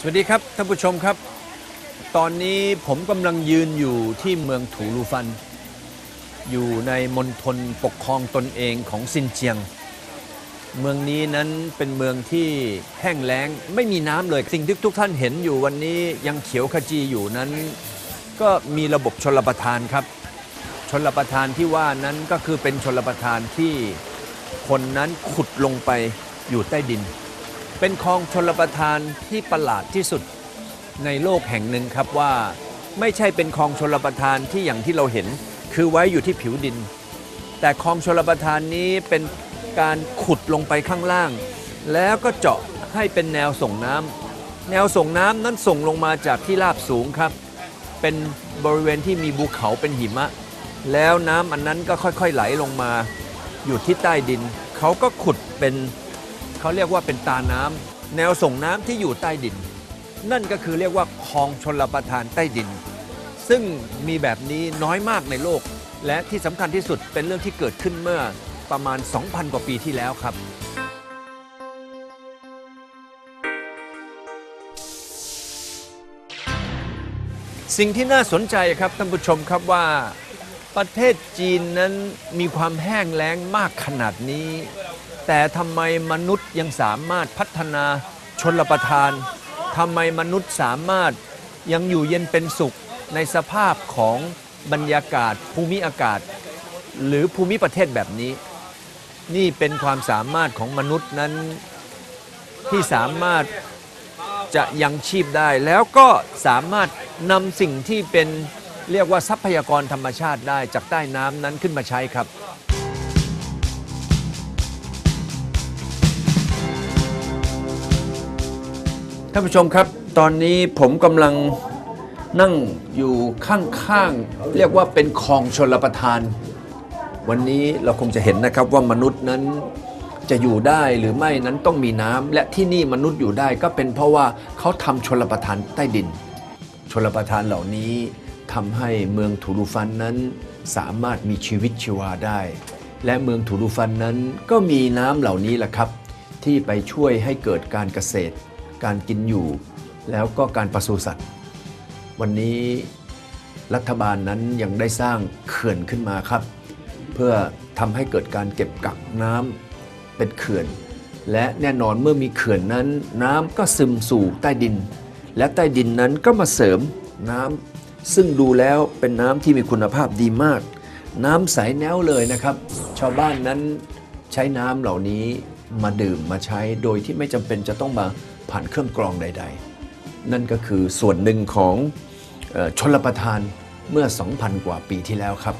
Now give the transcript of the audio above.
สวัสดีครับท่านผู้ชมครับ ตอนนี้ผมกำลังยืนอยู่ที่เมืองถูลูฟัน อยู่ในมณฑลปกครองตนเองของซินเจียง เมืองนี้นั้นเป็นเมืองที่แห้งแล้งไม่มีน้ำเลยสิ่งที่ทุกท่านเห็นอยู่วันนี้ยังเขียวขจีอยู่นั้น ก็มีระบบชลประทานครับชลประทานที่ว่านั้นก็คือเป็นชลประทานที่คนนั้นขุดลงไปอยู่ใต้ดิน เป็นคลองชลประทานที่ประหลาดที่สุดในโลกแห่งหนึ่งครับว่า ไม่ใช่เป็นคลองชลประทานที่อย่างที่เราเห็น คือไว้อยู่ที่ผิวดิน แต่คลองชลประทานนี้เป็นการขุดลงไปข้างล่าง แล้วก็เจาะให้เป็นแนวส่งน้ำแนวส่งน้ำนั้นส่งลงมาจากที่ราบสูงครับ เป็นบริเวณที่มีภูเขาเป็นหิมะ แล้วน้ำอันนั้นก็ค่อยๆไหลลงมา อยู่ที่ใต้ดิน เขาก็ขุดเป็น เขาเรียกว่าเป็นตาน้ำแนวส่งน้ำที่อยู่ใต้ดิน นั่นก็คือเรียกว่าคลองชลประทานใต้ดิน ซึ่งมีแบบนี้น้อยมากในโลก และที่สำคัญที่สุดเป็นเรื่องที่เกิดขึ้นเมื่อประมาณ 2,000 กว่าปีที่แล้วครับสิ่งที่น่าสนใจครับท่านผู้ชมครับว่าประเทศจีนนั้นมีความแห้งแล้งมากขนาดนี้ แต่ทำไมมนุษย์ยังสามารถพัฒนาชนประทานทำไมมนุษย์สามารถยังอยู่เย็นเป็นสุขในสภาพของบรรยากาศภูมิอากาศ หรือภูมิประเทศแบบนี้ นี่เป็นความสามารถของมนุษย์นั้นที่สามารถจะยังชีพได้แล้วก็สามารถนำสิ่งที่เป็นเรียกว่าทรัพยากรธรรมชาติได้จากใต้น้ำนั้นขึ้นมาใช้ครับ ท่านผู้ชมครับ ตอนนี้ผมกำลังนั่งอยู่ข้างๆ เรียกว่าเป็นคลองชลประทาน วันนี้เราคงจะเห็นนะครับว่ามนุษย์นั้นจะอยู่ได้หรือไม่นั้นต้องมีน้ำและที่นี่มนุษย์อยู่ได้ก็เป็นเพราะว่าเขาทำชลประทานใต้ดิน ชลประทานเหล่านี้ทำให้เมืองถูรูฟันนั้นสามารถมีชีวิตชีวาได้ และเมืองถูรูฟันนั้นก็มีน้ำเหล่านี้แหละครับ ที่ไปช่วยให้เกิดการเกษตร การกินอยู่ แล้วก็การปศุสัตว์ วันนี้รัฐบาลนั้นยังได้สร้างเขื่อนขึ้นมาครับ เพื่อทำให้เกิดการเก็บกักน้ำเป็นเขื่อน และแน่นอนเมื่อมีเขื่อนนั้น น้ำก็ซึมสู่ใต้ดิน และใต้ดินนั้นก็มาเสริมน้ำซึ่งดูแล้วเป็นน้ำที่มีคุณภาพดีมาก น้ำใสแนวเลยนะครับ ชาวบ้านนั้นใช้น้ำเหล่านี้มาดื่มมาใช้โดยที่ไม่จำเป็นจะต้องมา ผ่านเครื่องกรองใด ๆ นั่นก็คือส่วนหนึ่งของออชลประทานเมื่อ 2,000 กว่าปีที่แล้วครับ